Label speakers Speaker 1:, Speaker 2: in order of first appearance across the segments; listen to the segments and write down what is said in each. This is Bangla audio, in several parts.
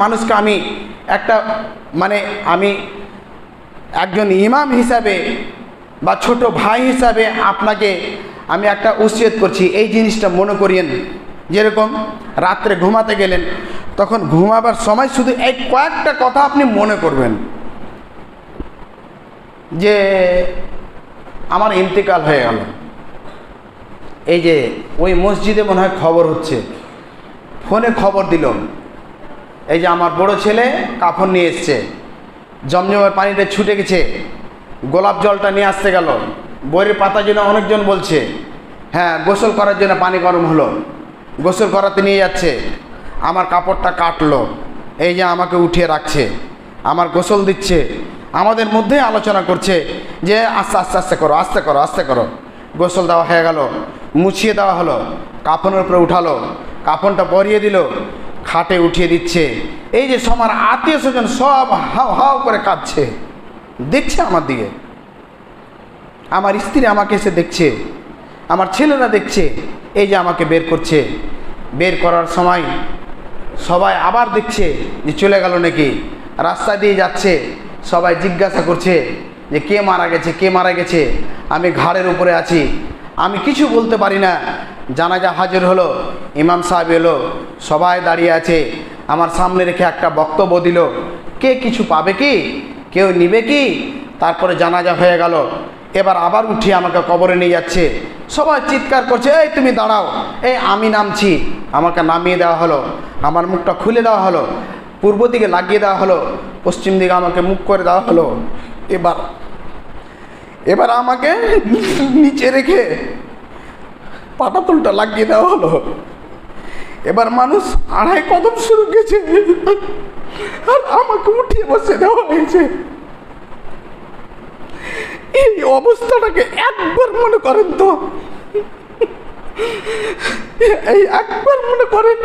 Speaker 1: মানুষকে আমি একটা মানে আমি একজন ইমাম হিসাবে বা ছোট ভাই হিসাবে আপনাকে আমি একটা উচিত করছি, এই জিনিসটা মনে করিয়েন। যেরকম রাত্রে ঘুমাতে গেলেন, তখন ঘুমাবার সময় শুধু এই কয়েকটা কথা আপনি মনে করবেন। যে আমার ইন্তেকাল হয়ে গেল। এই যে ওই মসজিদে মনে হয় খবর হচ্ছে। ফোনে খবর দিল। এই যে আমার বড় ছেলে কাফন নিয়ে এসছে। জমজমের পানিতে ছুটে গেছে। গোলাপ জলটা নিয়ে আসতে গেল। বইয়ের পাতা জন্য অনেকজন বলছে হ্যাঁ গোসল করার জন্য পানি গরম হলো। গোসল করাতে নিয়ে যাচ্ছে। আমার কাপড়টা কাটলো। এই যে আমাকে উঠিয়ে রাখছে। আমার গোসল দিচ্ছে। আমাদের মধ্যে আলোচনা করছে যে, আস্তে আস্তে আস্তে করো আস্তে করো আস্তে করো। গোসল দেওয়া হয়ে গেল। মুছিয়ে দেওয়া হলো। কাফনের উপরে উঠালো। কাফনটা পরিয়ে দিল। খাটে উঠিয়ে দিচ্ছে। এই যে সমার আত্মীয় স্বজন সব হাও হাও করে কাঁদছে। দেখছে আমার দিকে। আমার স্ত্রী আমাকে এসে দেখছে। আমার ছেলেরা দেখছে। এই যে আমাকে বের করছে। বের করার সময় সবাই আবার দেখছে যে চলে গেল নাকি। রাস্তা দিয়ে যাচ্ছে। সবাই জিজ্ঞাসা করছে যে কে মারা গেছে, কে মারা গেছে? আমি ঘাড়ের উপরে আছি। আমি কিছু বলতে পারি না। জানাজা হাজির হলো, ইমাম সাহেব এলো, সবাই দাঁড়িয়ে আছে, আমার সামনে রেখে একটা বক্তব্য দিল। কে কিছু পাবে কি? কেউ নিবে কি? তারপরে জানাজা হয়ে গেল। এবার আবার উঠিয়ে আমাকে কবরে নিয়ে যাচ্ছে। সবাই চিৎকার করছে, এই তুমি দাঁড়াও, এই আমি নামছি। আমাকে নামিয়ে দেওয়া হলো, আমার মুখটা খুলে দেওয়া হলো, পূর্ব দিকে লাগিয়ে দেওয়া হলো, পশ্চিম দিকে আমাকে মুখ করে দেওয়া হলো। এবার এবার আমাকে নিচে রেখে পাটাতুলটা লাগিয়ে দেওয়া হলো। এবার মানুষ আড়াই কদম শুরু গেছে আর আমাকে উঠিয়ে বসে দেওয়া হয়েছে। এই অবস্থাটাকে একবার মনে করেন তো। এই একবার মনে করেন।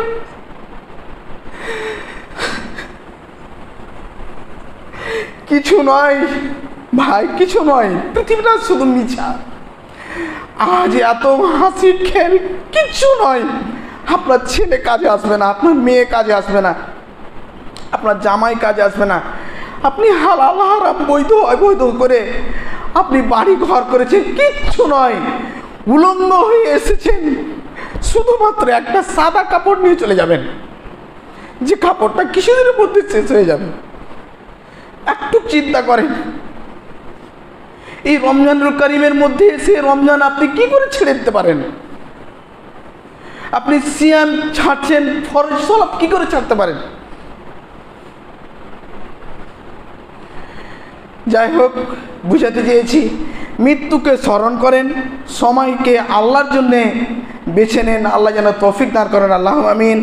Speaker 1: কিছু নয়, ভাই, কিছু নয়, পৃথিবীটা শুধু মিছা। আজ এত হাসি খেল, কিচ্ছু নয়। আপনার ছেলে কাজে আসবে না, আপনার মেয়ে কাজে আসবে না, আপনার জামাই কাজে আসবে না। আপনি হালাল হারাম বৈধ, অবৈধ করে আপনি বাড়ি ঘর করেছেন, কিচ্ছু নয়। উলঙ্গ হয়ে এসেছেন, শুধুমাত্র একটা সাদা কাপড় নিয়ে চলে যাবেন। যে কাপড়টা কিছুদিনের মধ্যে শেষ হয়ে যাবে? একটু চিন্তা করেন। এই রমজানুল করিমের মধ্যে এসে রমজান আপনি কি করে ছেড়ে দিতে পারেন? আপনি সিয়াম ছাড়ছেন, ফরজ সলাপ কি করে ছাড়তে পারেন? যাই হোক, বুঝাতে চেয়েছি, মৃত্যুকে স্মরণ করেন, সময়কে আল্লাহর জন্যে বেছে নেন, আল্লাহ যেন তৌফিক দান করেন, আল্লাহ আমিন।